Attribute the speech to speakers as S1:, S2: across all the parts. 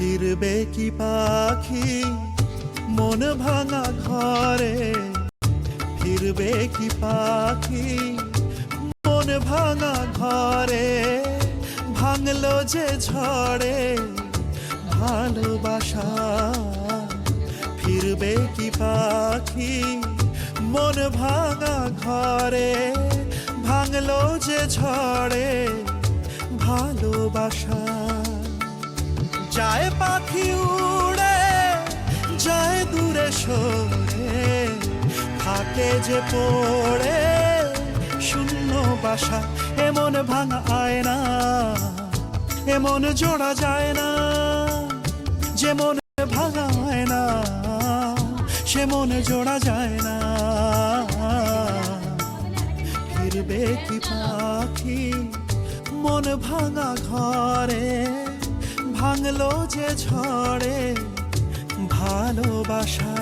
S1: ফিরবে কি পাখি, মন ভাঙা ঘরে। ফিরবে কি পাখি, মন ভাঙা ঘরে। ভাঙলো যে ঝড়ে, ভালোবাসা। ফিরবে কি পাখি, মন ভাঙা ঘরে। ভাঙলো যে ঝড়ে, ভালোবাসা। যায় পাখি উড়ে, যায় দূরে সরে থাকে যে পড়ে, শূন্য বাসা এমন ভাঙা আয় না এমন জোড়া যায় না, যে যেমন ভাঙা আয়না, সে মনে জোড়া যায় না। ফিরবে কি পাখি মন ভাঙা ঘরে? ভাঙলো যে ঝড়ে ভালোবাসা।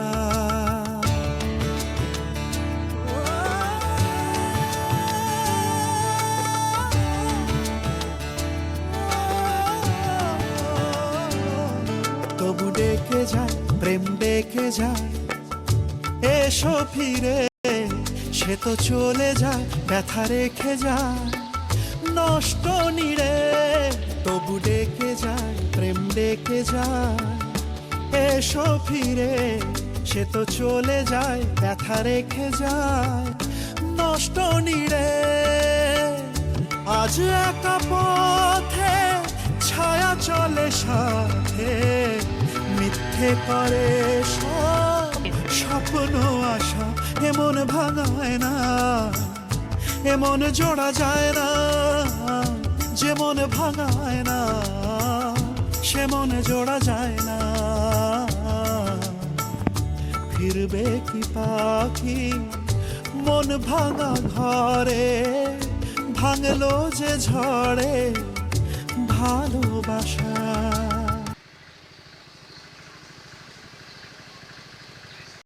S1: তবু ডেকে যায়, প্রেম ডেকে যায়, এসো ফিরে, সে তো চলে যায়, ব্যথা রেখে যায়, নষ্ট ডেকে যায়। এসো ফিরে, সে তো চলে যায়, ব্যথা রেখে যায়। নষ্ট নিরে আজ একা পথে ছায়া চলে সাথে। মিথ্যে করে সব স্বপ্ন, আশা এমন ভাঙায় না। এমন জোড়া যায় না যেমন ভাঙায় না। মনে জোড়া যায় না। ফিরবে কি পাখি? মন ভাঙা ঘরে ভাঙলো যে ঝড়ে ভালোবাসা।